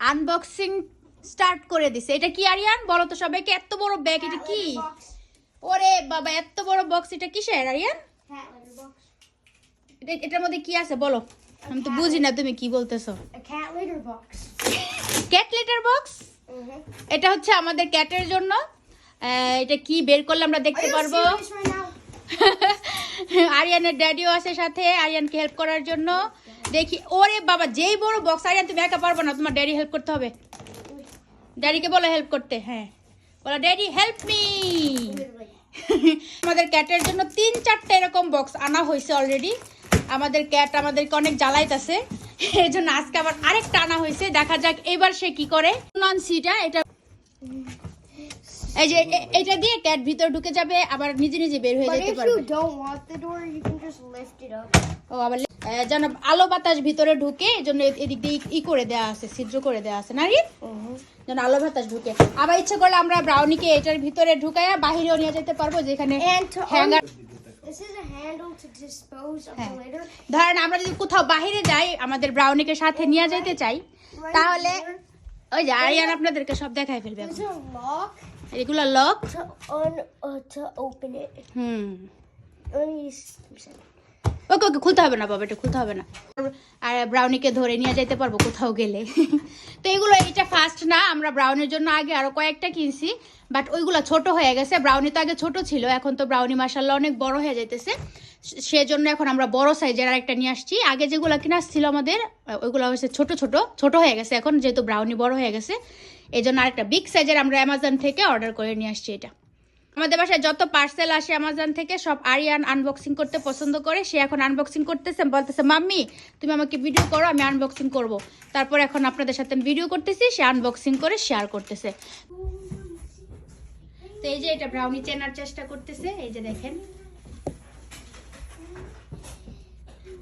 Unboxing start করে দিছে। এটা কি আরিয়ান বলো তো সবাইকে এত বড় ব্যাগ এটা কি? ওরে বাবা এত বড় বক্স এটা কিসের আরিয়ান এটা- এটার মধ্যে কি আছে বলো? আমি তো বুঝি না তুমি কি বলতেছো. Cat litter box. এটা হচ্ছে আমাদের ক্যাটের জন্য। এটা কি? বের করলে আমরা দেখতে পারব? আরিয়ানের ড্যাডিও আছে সাথে আরিয়ানকে হেল্প করার জন্য। দেখি ওরে বাবা যেই বড় বক্স আরিয়ান তুমি একা পারব না তোমার ড্যাডি হেল্প করতে হবে। ড্যাডিকে বলো হেল্প করতে হ্যাঁ। বলো ড্যাডি হেল্প মি আমাদের ক্যাটের জন্য তিন চারটে এরকম বক্স আনা হয়েছে অলরেডি আমাদের ক্যাট আমাদেরকে অনেক জ্বালাইতেছে। এর জন্য আজকে আবার আরেকটা আনা হয়েছে। দেখা যাক এবার সে কি করে। নন সিটা এটা এই যে এটা দিয়ে ক্যাট ভিতর ঢুকে যাবে আবার নিজে নিজে বের হয়ে যেতে পারবে. ও আবার যেন আলো বাতাস ভিতরে ঢুকে এই জন্য এদিক দিয়ে ই- করে দেওয়া আছে ছিদ্র করে দেওয়া আছে। নারী যেন আলো বাতাস ঢুকে। আবার ইচ্ছে করলে আমরা ব্রাউনিকে এটার ভিতরে ঢুকায়া বাহিরেও নিয়ে যেতে পারব যেখানে হ্যাঙ্গার হ্যাঁ। ধরেন আমরা যদি কোথাও বাহিরে যাই আমাদের ব্রাউনিকে সাথে নিয়ে যেতে চাই তাহলে ওই যে আরিয়ান আপনাদেরকে সব দেখাই ফেলবে। এগুলো লক uh. হুম। ওকে ওকে, খুলতে হবে না বাবা, এটা খুলতে হবে না। আর ব্রাউনিকে ধরে নিয়ে যেতে পারব কোথাও গেলে। তো এগুলো এটা ফার্স্ট না, আমরা ব্রাউনির জন্য আগে আরও কয়েকটা কিনছি বাট ওইগুলো ছোট হয়ে গেছে। ব্রাউনি তো আগে ছোট ছিল, এখন তো ব্রাউনি মাসাল্লাহ অনেক বড় হয়ে যাইতেছে। সেজন্য এখন আমরা বড় সাইজের আরেকটা নিয়ে আসছি। আগে যেগুলো কিনা ছিল আমাদের ওইগুলো হচ্ছে ছোট ছোট ছোট হয়ে গেছে এখন, যেহেতু ব্রাউনি বড় হয়ে গেছে। এই জন্য আরেকটা বিগ সাইজের আমরা অ্যামাজন থেকে অর্ডার করে নিয়ে আসছি এটা। আমাদের বাসায় যত পার্সেল আসে আমাজন থেকে সব আরিয়ান আনবক্সিং করতে পছন্দ করে, সে এখন আনবক্সিং করতেছে, বলতেছে, মাম্মি, তুমি আমাকে ভিডিও করো, আমি আনবক্সিং করব। তারপর এখন আপনাদের সাথে ভিডিও করতেছি, সে আনবক্সিং করে শেয়ার করতেছে। তো এই যে এটা ব্রাউনি চেনার চেষ্টা করতেছে, এই যে দেখেন।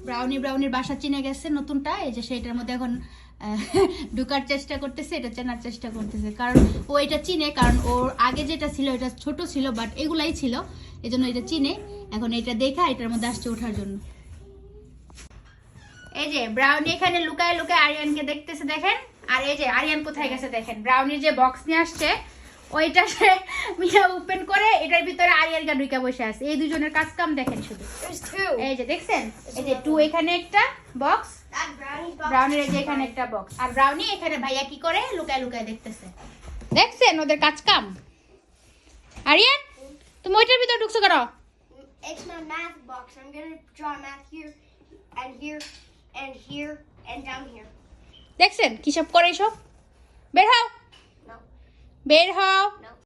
ব্রাউনি ব্রাউনির বাসা চিনে গেছে নতুনটা, এই যে সেটার মধ্যে এখন ঢুকার চেষ্টা করতেছে, এটা চেনার চেষ্টা করতেছে। কারণ ও এটা চিনে, কারণ ওর আগে যেটা ছিল এটা ছোট ছিল বাট এগুলাই ছিল এই জন্য এটা চিনে। এখন এটা দেখা, এটার মধ্যে আসছে ওঠার জন্য। এই যে ব্রাউনি এখানে লুকায় লুকায় আরিয়ানকে দেখতেছে, দেখেন। আর এই যে আরিয়ান কোথায় গেছে, দেখেন। ব্রাউনির যে বক্স নিয়ে আসছে ওইটা সে মিয়া ওপেন করে এটার ভিতরে আরিয়ানকে ঢুকে বসে আছে। এই দুজনের কাজ কাম দেখেন শুধু। এই যে দেখছেন? এই যে টু এখানে একটা বক্স ব্রাউনির যে এখানে একটা বক্স আর ব্রাউনি এখানে ভাইয়া কি করে? লুকায় লুকায় দেখতেছে। দেখছেন ওদের কাজ কাম আরিয়ান তুমি ওইটার ভিতরে ঢুকছো কেন? It's my math box. I'm gonna draw math here, and here, and here, and down here. দেখছেন? কি সব করে সব বের হও। বের হও no.